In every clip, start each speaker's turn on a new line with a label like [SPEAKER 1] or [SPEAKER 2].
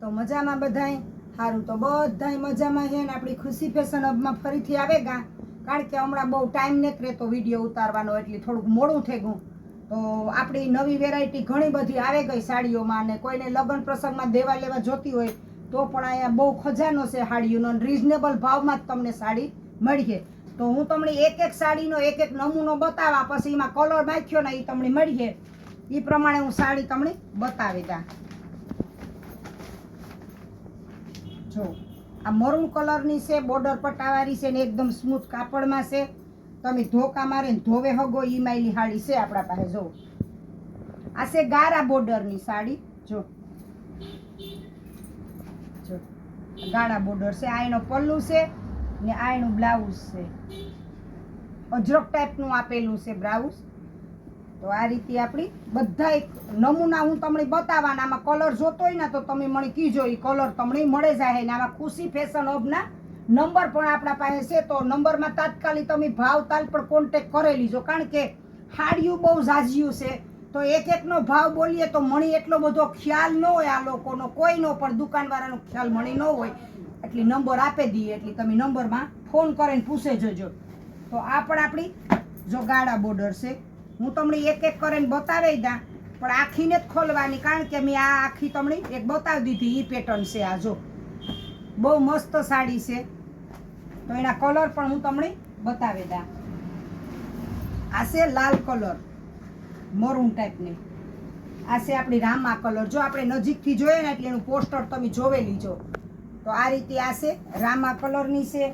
[SPEAKER 1] તો મજામાં બધાય? સારું તો બધાય મજામાં છે ને આપણી ખુશી ફેશન હબમાં ફરીથી આવે ગા. કારણ કે હમણાં બહુ ટાઈમ નથી રહેતો વીડિયો ઉતારવાનો એટલે થોડુંક મોડું થઈ ગયું. તો આપણી નવી વેરાયટી ઘણી બધી આવે ગઈ સાડીઓમાં અને કોઈને લગ્ન પ્રસંગમાં દેવા લેવા જોતી હોય તો પણ અહીંયા બહુ ખજાનો છે સાડીઓનો રિઝનેબલ ભાવમાં જ તમને સાડી મળીએ તો હું તમને એક એક સાડીનો, એક એક નમૂનો બતાવવા પછી એમાં કલર નાખ્યો ને એ તમને મળીએ એ પ્રમાણે હું સાડી તમને બતાવી દા. જો, આ મરૂન કલરની છે, બોર્ડર પટ્ટાવાળી છે ને એકદમ સ્મૂથ કાપડમાં છે. તમે ધોકા મારે ધોવે હગો ઈ માયલી સાડી છે આપણા પાસે, જો. આ છે ગારા બોર્ડરની સાડી, જો. જો, ગાળા બોર્ડર છે. આ એનો પલ્લુ છે ને આ એનું બ્લાઉઝ છે. અજરક ટાઈપનું આપેલું છે બ્લાઉઝ. તો આ રીતે આપણી બધા એક નમૂના હું તમને બતાવવાના, આમાં કલર જોતો હોય ને તો તમે મને કીજો એ કલર તમને મળે જાય ને આમાં ખુશી ફેશન હબના નંબર પણ આપણા પાસે છે, તો નંબરમાં તાત્કાલિક તમે ભાવ તાલ પર કોન્ટેક કરી લીજો, કારણ કે હાડિયું બહુ ઝાઝિયું છે. તો એક એકનો ભાવ બોલીએ તો મણી એટલો બધો ખ્યાલ ન હોય આ લોકોનો કોઈનો પણ દુકાનવાળાનો ખ્યાલ મણી ન હોય. એટલે નંબર આપી દઈએ એટલે તમે નંબરમાં ફોન કરીને પૂછે જજો. તો આ પણ આપણી જો ગાળા બોર્ડર છે. હું તમને એક એક કરીને બતાવી દા પણ આખીને જ ખોલવાની, કારણ કે મેં આ આખી તમને એક બતાવી દીધી એ પેટર્ન છે આ, જો. બહુ મસ્ત સાડી છે. તો એના કલર પણ હું તમને બતાવી દા આ છે લાલ કલર મરૂન ટાઈપની આ છે આપણી રામા કલર જો આપણે નજીકથી જોઈએ ને એટલે એનું પોસ્ટર તમે જોવે લીજો તો આ રીતે આ છે રામા કલરની છે.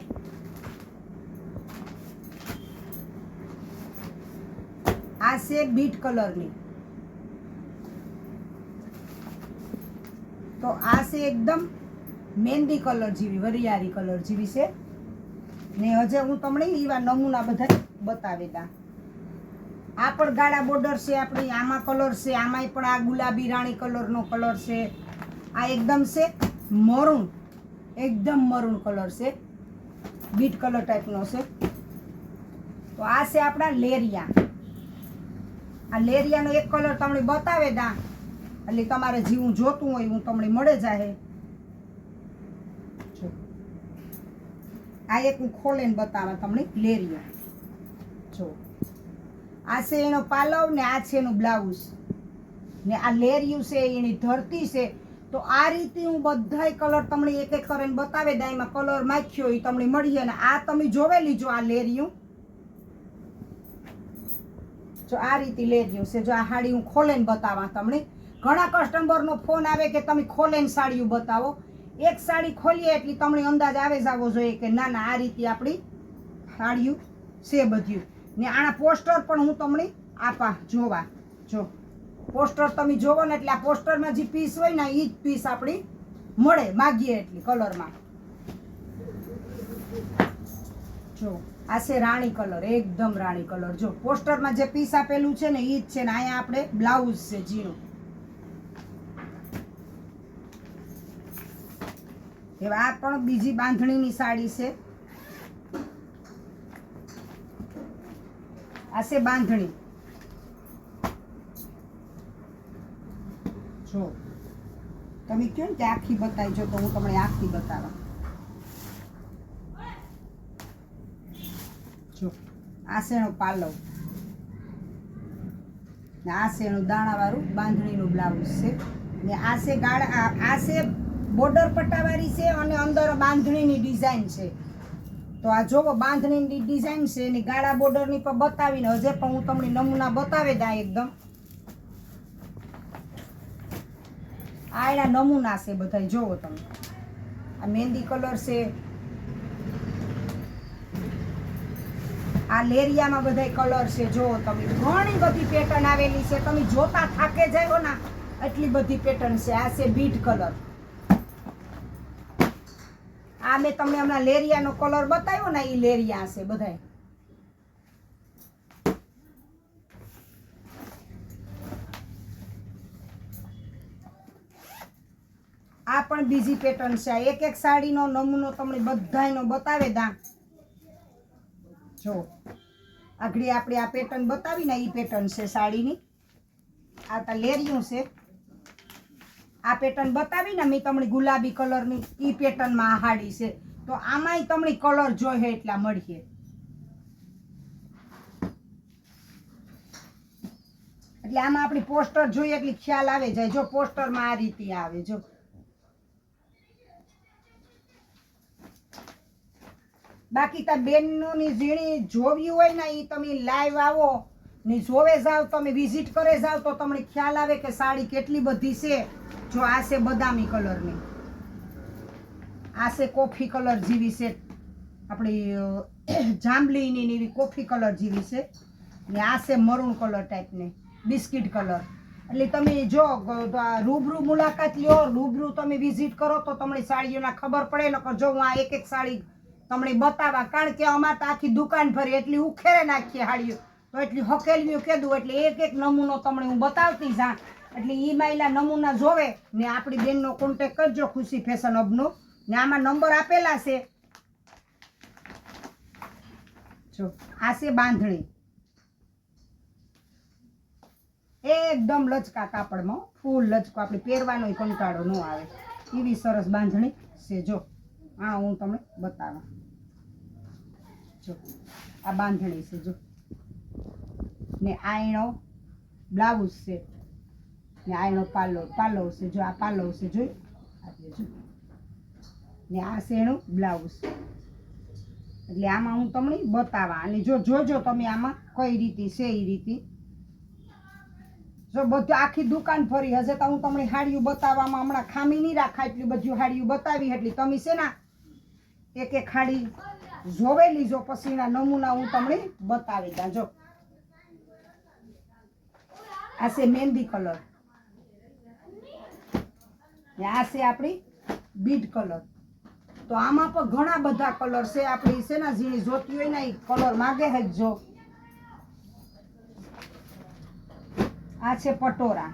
[SPEAKER 1] આ છે બીટ કલરની તો આ છે એકદમ મહેંદી કલર જેવી, વરિયાળી કલર જેવી છે. ને હજે હું તમને એવા નમૂના બધા બતાવેલા આ પણ ગાળા બોર્ડર છે આપણી, આમાં કલર છે, આમાંય પણ આ ગુલાબી રાણી કલરનો કલર છે. આ એકદમ છે મરૂન એકદમ મરૂન કલર છે. બીટ કલર ટાઈપનો છે. તો આ છે આપણા લેરિયા. આ લેરિયાનો એક કલર તમને બતાવે દા. એટલે તમારે જીવું જોતું હોય હું તમને મળે જાહે. આ એક હું ખોલીને બતાવે તમને લેરિયા. જો. આ છે એનો પાલવ ને આ છે એનું બ્લાઉઝ ને આ લેરિયું છે, એની ધરતી છે. તો આ રીતે હું બધાય કલર તમને એક એક કરીને બતાવે દા. એમાં કલર માખ્યો એ તમને મળી ને આ તમે જોવે લીજો આ લેરિયું. જો આ રીતે લેરિયું છે. જો આ સાડી હું ખોલેને બતાવવા તમને. ઘણા કસ્ટમરનો ફોન આવે કે તમે ખોલેને સાડીઓ બતાવો. એક સાડી ખોલીએ એટલે તમને અંદાજ આવે જ આવવો જોઈએ કે ના ના, આ રીતે આપણી સાડીઓ છે બધું. ને આના પોસ્ટર પણ હું તમને આપા જોવા. જો પોસ્ટર તમે જોવો ને એટલે આ પોસ્ટરમાં જે પીસ હોય ને એ જ પીસ આપણી મળે, માગીએ એટલી કલરમાં જો આ છે રાણી કલર, એકદમ રાણી કલર. જો, પોસ્ટરમાં જે પીસ આપેલું છે ને એ જ છે ને, અહીંયા આપણે બ્લાઉઝ છે, ઝીણું. એવા આ પણ બીજી બાંધણીની સાડી છે. આ છે બાંધણી. જો, તમે કહો ને કે આખી બતાવી જો તો હું તમને આખી બતાવા જો, આ છે પાલવ. ને આ છે દાણાવાળું, બાંધણીનું બ્લાઉઝ છે. ને આ છે ગાળ, આ આ છે બોર્ડર પટ્ટાવાળી છે અને અંદર બાંધણીની ડિઝાઇન છે. તો આ જોવો, બાંધણીની ડિઝાઇન છે ને ગાળા બોર્ડરની પણ બતાવીને હજે પણ હું તમને નમૂના બતાવી દા એકદમ. આ એના નમૂના છે બધા જોવો તમે. આ મહેંદી કલર છે આ લેરિયામાં બધા કલર છે. જો તમે, ઘણી બધી પેટર્ન આવેલી છે. તમે જોતા થાકે જાયો ને, એટલી બધી પેટર્ન છે. આ છે બીટ કલર આ મેં તમને હમણાં લેરિયાનો કલર બતાવ્યો ને એ લેરિયા છે બધા આ પણ બીજી પેટર્ન છે. એક એક સાડીનો, નમૂનો તમને બધાનો બતાવે દા. જો, આગળ આપણે આ પેટર્ન બતાવી ને એ પેટર્ન છે સાડીની. આ તો લેરિયું છે. આ પેટર્ન બતાવી ને મેં તમને ગુલાબી કલરની ઈ પેટર્નમાં આ હાડી છે. તો આમાંય તમને કલર જોઈએ એટલા મળીએ. એટલે આમાં આપણી પોસ્ટર જોઈએ એટલે ખ્યાલ આવે જાય. જો પોસ્ટરમાં આ રીતે આવે, જો. બાકી તા બેનોની ઝીણી જોવી હોય ને એ તમે લાઈવ આવો. ને જોવે જાવ, તમે વિઝિટ કરે જાવ, તો તમને ખ્યાલ આવે કે સાડી કેટલી બધી છે. જો આ છે બદામી કલરની. આ છે કોફી કલર જેવી છે. આપણી જાંબલીની એવી કોફી કલર જેવી છે. ને આ છે મરૂન કલર ટાઈપની, બિસ્કિટ કલર. એટલે તમે જો રૂબરૂ મુલાકાત લ્યો, રૂબરૂ તમે વિઝિટ કરો, તો તમને સાડીઓના ખબર પડે, નકર જો હું આ એક એક સાડી તમને બતાવવા, કારણ કે અમારે તો આખી દુકાન ભરી, એટલી ઉખેરે નાખીએ હાડીઓ. તો એટલી હકેલવીઓ કીધું એટલે એક એક નમૂનો તમને હું બતાવતી જા એટલે એ માયલા નમૂના જોવે, ને આપણી બેનનો કોન્ટેક કરજો, ખુશી ફેશન હબનો ને આમાં નંબર આપેલા છે. જો, આ છે બાંધણી. એકદમ લચકા કાપડમાં, ફૂલ લચકો, આપણે પહેરવાનો કંટાળો ન આવે. એવી સરસ બાંધણી છે, જો. આ હું તમને બતાવા. જો, આ બાંધણી છે, જો. ને આ એનો બ્લાઉઝ છે. ને આ એનો પાલો પાલો છે, જો, આ પાલો છે, જોઈ. આ જો. ને આ એનું બ્લાઉઝ. એટલે આમાં હું તમને બતાવા. અને જો, જોજો તમે આમાં કઈ રીતે છે એ રીતે. જો, બધું આખી દુકાન ફરી હશે તો હું તમને હાડીઓ બતાવવામાં હમણાં ખામી નહીં રાખા એટલી બધી હાડીઓ બતાવી, એટલી તમે છે ને એક એક ખાડી જોવે લીજો પછીના નમૂના હું તમને બતાવી દઉં. જો. આ છે મહેંદી કલર. આ છે આપણી બીટ કલર. તો આમાં પણ ઘણા બધા કલર છે. આપણી છે ને, ઝીણી જોતી હોય ને એ કલર માગે જ જો. આ છે પટોરા.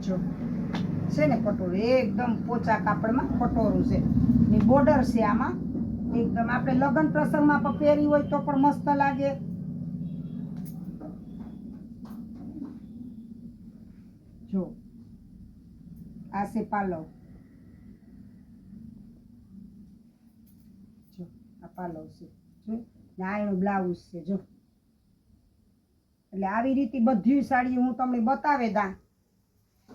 [SPEAKER 1] જો. છે ને પટોરું એકદમ પોચા કાપડમાં કટોરું છે. ને બોર્ડર છે આમાં. એકદમ આપણે લગ્ન પ્રસંગમાં પણ પહેરી હોય તો પણ મસ્ત લાગે. જો, આ છે પાલવ. જો, આ પાલવ છે. જો, ને આ બ્લાઉઝ છે. જો. એટલે આવી રીતે બધી સાડી હું તમને બતાવે દા.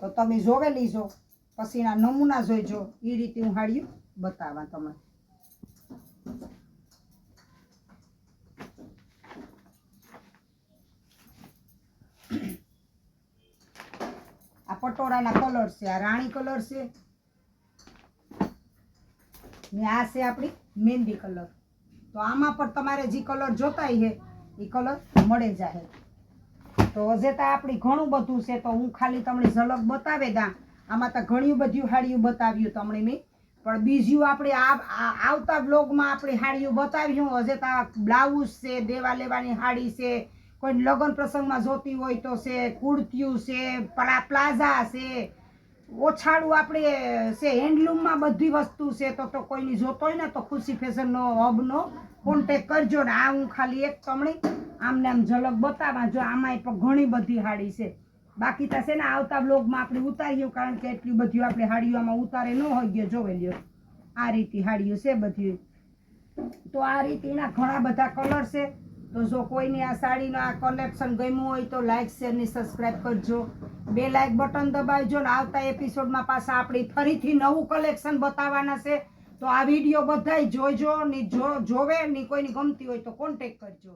[SPEAKER 1] તો તમે જોવે લીજો. પછીના નમૂના જોઈજો. એ રીતે હું હાડ્યું બતાવવા તમને. આ પટોળાના કલર છે, આ રાણી કલર છે. ને આ છે આપણી મહેંદી કલર. તો આમાં પણ તમારે જે કલર જોતા છે, એ કલર મળે જાય તો હજે તો આપણી ઘણું બધું છે, તો હું ખાલી તમને ઝલક બતાવે દા. આમાં તો ઘણી બધી હાડીઓ બતાવ્યું તમને મેં. પણ બીજું આપણે આવતા બ્લોગમાં આપણે હાડીઓ બતાવ્યું હજે તો બ્લાઉઝ છે, દેવા લેવાની હાડી છે કોઈ લગ્ન પ્રસંગમાં જોતી હોય તો છે કુર્તિયું છે, પ્લા પ્લાઝા છે. ઓછાળું આપણે છે, હેન્ડલૂમમાં બધી વસ્તુ છે, તો તો કોઈની જોતો હોય ને તો ખુશી ફેશનનો હબનો કોન્ટેક કરજો ને આ હું ખાલી એક તમને આમને આમ ઝલક બતાવવા, જો આમાંય પણ ઘણી બધી હાડી છે. બાકી તો છે ને આવતા બ્લોગમાં આપણે ઉતારીએ કારણ કે એટલી બધી આપણે હાડીઓ આમાં ઉતારે ન હોય ગયો જોવે લ્યો. આ રીતે હાડીઓ છે બધી. તો આ રીતેના ઘણા બધા કલર છે. તો જો કોઈને આ સાડીનું આ કલેક્શન ગમ્યું હોય તો લાઇક શેર ને સબસ્ક્રાઇબ કરજો. બે લાઇક બટન દબાવજો ને આવતા એપિસોડમાં પાછા આપણે ફરીથી નવું કલેક્શન બતાવવાના છે. તો આ વીડિયો બધાય જોજો ની જોવે ની કોઈની ગમતી હોય તો કોન્ટેક કરજો.